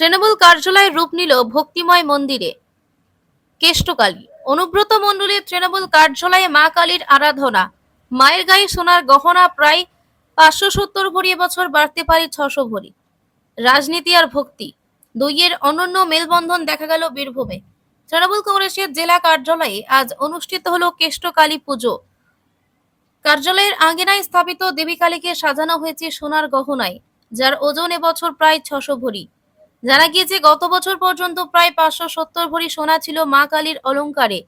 তৃণমূল কার্যালয়ে রূপ নিল ভক্তিময় মন্দিরে। কেষ্টকালী, অনুব্রত মণ্ডলের তৃণমূল কার্যালয়ে মা কালীর আরাধনা। মায়ের গায়ে সোনার গহনা প্রায় পাঁচশো সত্তর ভরি বছর বাড়তে পারে ছশো ভরি। রাজনীতি আর ভক্তি, দুইয়ের অনন্য মেলবন্ধন দেখা গেল বীরভূমে। তৃণমূল কংগ্রেসের জেলা কার্যালয়ে আজ অনুষ্ঠিত হলো কেষ্টকালী পুজো। কার্যালয়ের আঙ্গিনায় স্থাপিত দেবী কালীকে সাজানো হয়েছে সোনার গহনায়, যার ওজন এবছর প্রায় ছশো ভরি। জানা গিয়েছে, গত বছর পর্যন্ত প্রায় পাঁচশো সত্তর ভরি সোনা ছিল মা কালীর অলংকারে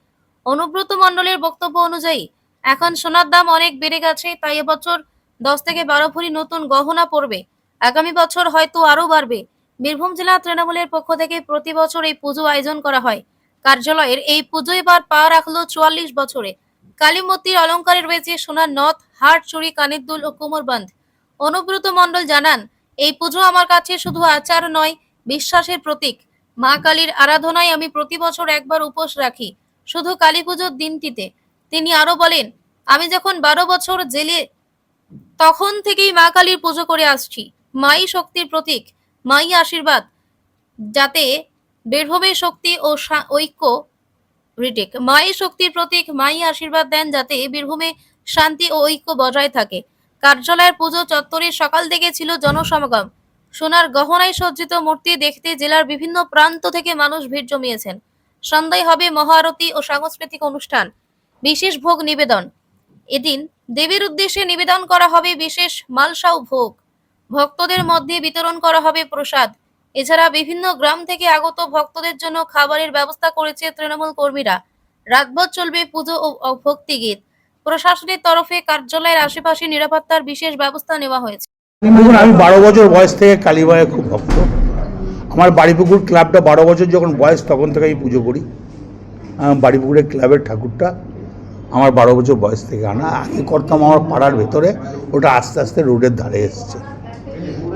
অনুব্রত মণ্ডলের বক্তব্য অনুযায়ী, এখন সোনার দাম অনেক বেড়ে গেছে, তাই এবছর দশ থেকে বারো ভরি নতুন গহনা পড়বে আগামী বছর হয়তো আরও বাড়বে। বীরভূম জেলা তৃণমূলের পক্ষ থেকে প্রতি বছর এই পুজো আয়োজন করা হয়। কার্যালয়ের এই পুজো এবার পা রাখল চুয়াল্লিশ বছরে। কালীমূর্তির অলংকারে রয়েছে সোনার নথ, হার, চুড়ি, কানের দুল ও কোমরবন্ধ অনুব্রত মণ্ডল জানান, এই পুজো আমার কাছে শুধু আচার নয় বিশ্বাসের প্রতীক। মা কালীর আরাধনায় আমি প্রতি বছর একবার উপোস রাখি, শুধু কালী পুজোর দিনটিতে। তিনি আরও বলেন, আমি যখন বারো বছর জেলে, তখন থেকেই মা কালীর পুজো করে আসছি। মাই শক্তির প্রতীক, মাই আশীর্বাদ, যাতে বীরভূমের শক্তি ও ঐক্য রিটেক মাই শক্তির প্রতীক, মাই আশীর্বাদ দেন যাতে বীরভূমে শান্তি ও ঐক্য বজায় থাকে। কার্যালয়ের পুজো চত্বরে সকাল থেকে ছিল জনসমাগম। সোনার গহনায় সজ্জিত মূর্তি দেখতে জেলার বিভিন্ন প্রান্ত থেকে মানুষ ভিড় জমিয়েছেন। সন্ধ্যায় হবে মহারতি ও সাংস্কৃতিক অনুষ্ঠান। বিশেষ ভোগ নিবেদন। এদিন দেবীর উদ্দেশ্যে নিবেদন করা হবে বিশেষ মালসা ও ভোগ। ভক্তদের মধ্যে বিতরণ করা হবে প্রসাদ। এছাড়া বিভিন্ন গ্রাম থেকে আগত ভক্তদের জন্য খাবারের ব্যবস্থা করেছে তৃণমূল কর্মীরা। রাতভর চলবে পুজো ও ও ভক্তিগীত। প্রশাসনের তরফে কার্যালয়ের আশেপাশে নিরাপত্তার বিশেষ ব্যবস্থা নেওয়া হয়েছে। দেখুন আমি বারো বছর বয়স থেকে কালীবাড়ের খুব ভক্ত। আমার বাড়িপুকুর ক্লাবটা বারো বছর যখন বয়স তখন থেকে আমি পুজো করি। বাড়িপুকুরের ক্লাবের ঠাকুরটা আমার বারো বছর বয়স থেকে আনা। আগে করতাম আমার পাড়ার ভেতরে ওটা আস্তে আস্তে রোডের ধারে এসছে।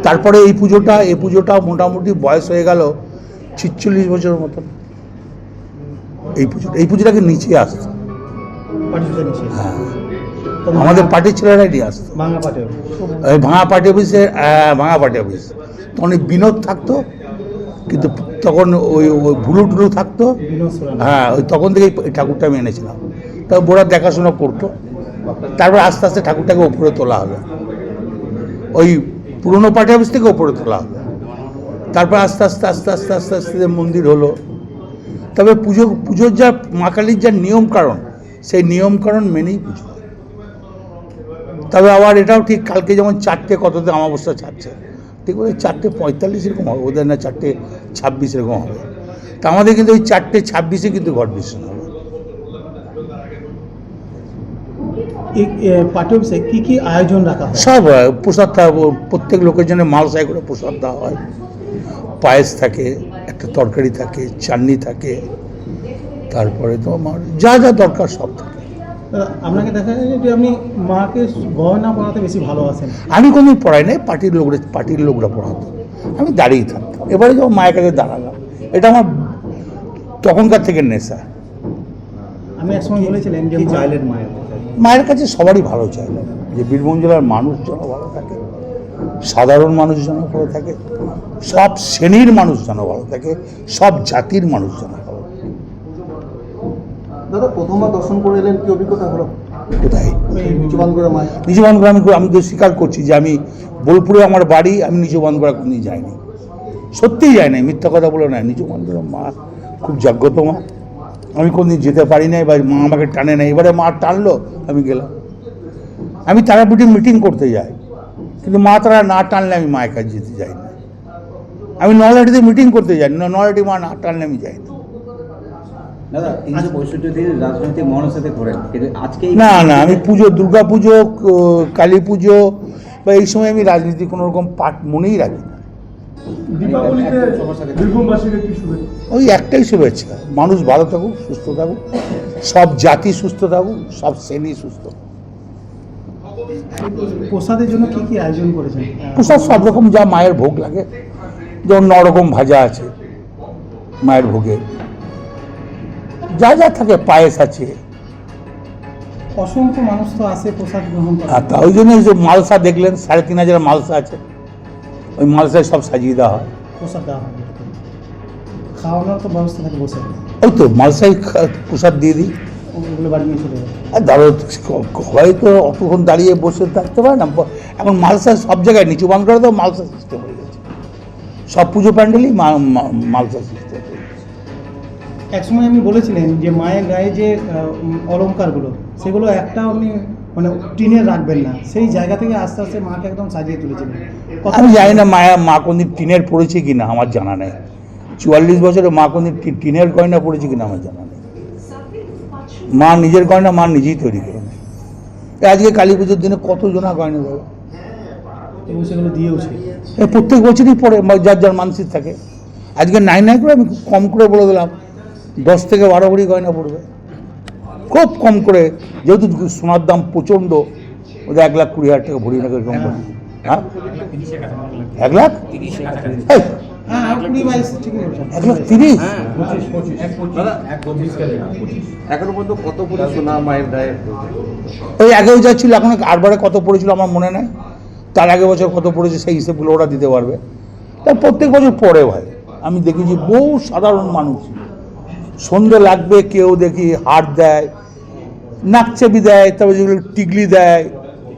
তারপরে এই পুজোটা এই পুজোটা মোটামুটি বয়স হয়ে গেল ছিচল্লিশ বছরের মতন। এই পুজোটা এই পুজোটাকে নিচে আসতো হ্যাঁ। আমাদের পার্টির ছেলেরাই নিয়ে আসতো। ওই ভাঙা পার্টি অফিসে ভাঙা পার্টি অফিস। তখন বিনোদ থাকতো কিন্তু তখন ওই ওই ভুলু টুলু থাকতো। হ্যাঁ ওই তখন থেকেই ঠাকুরটা আমি এনেছিলাম। তা বোরা দেখাশোনা করতো। তারপর আস্তে আস্তে ঠাকুরটাকে ওপরে তোলা হলো ওই পুরনো পার্টি অফিস থেকে ওপরে তোলা হলো তারপর আস্তে আস্তে আস্তে আস্তে আস্তে আস্তে মন্দির হলো। তবে পুজো পুজোর যা মা কালীর যা নিয়ম কারণ সেই নিয়ম কারণ মেনেই পুজো। তবে আবার এটাও ঠিক কালকে যেমন চারটে কততে অমাবস্যা ছাড়ছে ঠিক ওই চারটে পঁয়তাল্লিশ এরকম হবে ওদের না চারটে ছাব্বিশ এরকম হবে। তা আমাদের কিন্তু ওই চারটে ছাব্বিশে কিন্তু ঘট বিসর্জন হবে। কি কি আয়োজন রাখা হয়? সব প্রসাদ প্রত্যেক লোকের জন্য মালসাই করে প্রসাদ দেওয়া হয়। পায়েস থাকে একটা তরকারি থাকে চাটনি থাকে তারপরে তো আমার যা যা দরকার সব থাকে। আপনাকে দেখা যায় যে আপনি মাকে গহনা পড়াতে বেশি ভালোবাসেন। আমি কোনোদিন পড়াই নাই পার্টির লোকরা পার্টির লোকরা পড়াতো। আমি দাঁড়িয়ে থাকতাম। এবারে যখন মায়ের কাছে দাঁড়ালাম এটা আমার তখনকার থেকে নেশা। আমি একসময় বলেছিলেন যে চাইলেন মায়ের মায়ের কাছে সবারই ভালো চাইলাম যে বীরভূম জেলার মানুষ যেন ভালো থাকে সাধারণ মানুষ যেন ভালো থাকে সব শ্রেণির মানুষ যেন ভালো থাকে সব জাতির মানুষ যেন ভালো থাকে দাদা প্রথমবার দর্শন করে এলেন কি অভিজ্ঞতা হলো? কোথায়? নিচু বান্ধব আমি স্বীকার করছি যে আমি বোলপুরে আমার বাড়ি আমি নিচু বান্ধবরা কোনোদিন যাইনি। সত্যিই যাই নাই মিথ্যা কথা বলে নাই। নিচু বান্ধব মা খুব জাগ্রত মা। আমি কোনদিন যেতে পারি নাই বা মা আমাকে টানে নাই। এবারে মা টানলো আমি গেলাম। আমি তারাপীঠে মিটিং করতে যাই। কিন্তু মা তারা না টানলে আমি মায়ের কাছে যেতে যাই না। আমি নলহাটিতে মিটিং করতে যাই না নলহাটি মা না টানলে আমি যাই না। না না আমি পুজো দুর্গা পুজো কালী পুজো বা এই সময় আমি রাজনীতি কোনো রকম পাঠ মনেই রাখি না। ওই একটাই শুভেচ্ছা। মানুষ ভালো থাকুক সুস্থ থাকুক। সব জাতি সুস্থ থাকুক সব শ্রেণি সুস্থ প্রসাদের জন্য কি কি আয়োজন করেছেন? প্রসাদ সব রকম যা মায়ের ভোগ লাগে। যেমন ন রকম ভাজা আছে মায়ের ভোগে। যা যা থাকে পায়েস আছে। অসংখ্য মানুষ তো আসে প্রসাদ গ্রহণ করে আর তা ওই জন্য যে মালসা দেখলেন সাড়ে তিন হাজার মালসা আছে। ওই মালসায় সব সাজিয়ে দেওয়া হয়। প্রসাদ দেওয়া হয়। খাওয়ানোর তো ব্যবস্থা থাকে বসে। ওই তো মালসাই খা- প্রসাদ দিয়ে দিই। ওগুলো বাড়ি নিয়ে চলে যায় আর ধরো হয়তো অতক্ষণ দাঁড়িয়ে বসে থাকতে পারে না। এখন মালসা সব জায়গায় নিচু বাংলার তো মালসা সিস্টেম হয়ে গেছে। সব পুজো প্যান্ডেলই মালসা সিস্টেম। একসময় আপনি বলেছিলেন যে মায়ের গায়ে যে অলংকারগুলো সেগুলো একটা আপনি মানে টিনে রাখবেন না। সেই জায়গা থেকে আস্তে আস্তে মাকে একদম সাজিয়ে তুলেছিলেন। আমি জানি না মায়া মা কোনদিন টিনের পড়েছে কি না আমার জানা নেই। চুয়াল্লিশ বছরে মা কোনদিন টিনের গয়না পড়েছে কি না আমার জানা নেই। মা নিজের গয়না মা নিজেই তৈরি করে নেয়। আজকে কালী পুজোর দিনে কত জনা গয়না দেবে? সেগুলো দিয়েওছে প্রত্যেক বছরই পড়ে বা যার যার মানসিক থাকে। আজকে নাই নাই করে আমি কম করে বলে দিলাম। দশ থেকে বারো ভরি গয়না পড়বে। খুব কম করে যেহেতু সোনার দাম প্রচণ্ড ওদের এক লাখ কুড়ি হাজার টাকা ভরি না এরকম করে। হ্যাঁ? এক লাখ? হ্যাঁ এক লাখ তিরিশ? এখনও পর্যন্ত কত পুরো সোনা মায়ের গায়ে ওই আগেও যা এখন আরবারে কত পড়েছিল আমার মনে নেই। তার আগে বছর কত পড়েছে সেই হিসেবগুলো ওরা দিতে পারবে। তা প্রত্যেক বছর পরে ভাই। আমি দেখেছি বহু সাধারণ মানুষ। সন্ধে লাগবে কেউ দেখি হার দেয় নাকচেপি দেয় তারপর যেগুলো টিকলি দেয়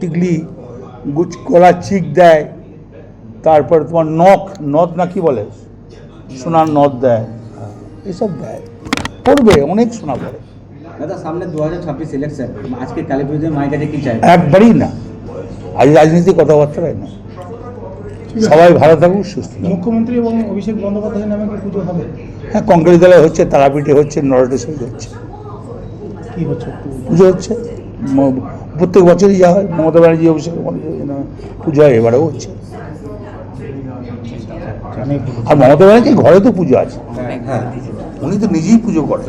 টিকলি গুচ গলার চিক দেয় তারপর তোমার নখ নদ না কি বলে? সোনার নদ দেয় এসব দেয় পড়বে অনেক সোনা পড়ে। দাদা সামনে দু হাজার ছাব্বিশ ইলেকশন আজকে কালী পুজোয় মায়ের কাছে কি চাই একবারই না। আজ রাজনীতি কথাবার্তাই না। সবাই ভালো থাকুক সুস্থ মুখ্যমন্ত্রী এবং অভিষেক বন্দ্যোপাধ্যায়ের নামে কি পুজো হবে? হ্যাঁ কঙ্কালীতলায় হচ্ছে তারাপীঠে হচ্ছে নরটেশ্বরী হচ্ছে। কি হচ্ছে পুজো? হচ্ছে প্রত্যেক বছরই যা হয় মমতা ব্যানার্জি অভিষেক পুজো হয় এবারেও হচ্ছে। আর মমতা ব্যানার্জি ঘরে তো পুজো আছে। হ্যাঁ উনি তো নিজেই পুজো করেন।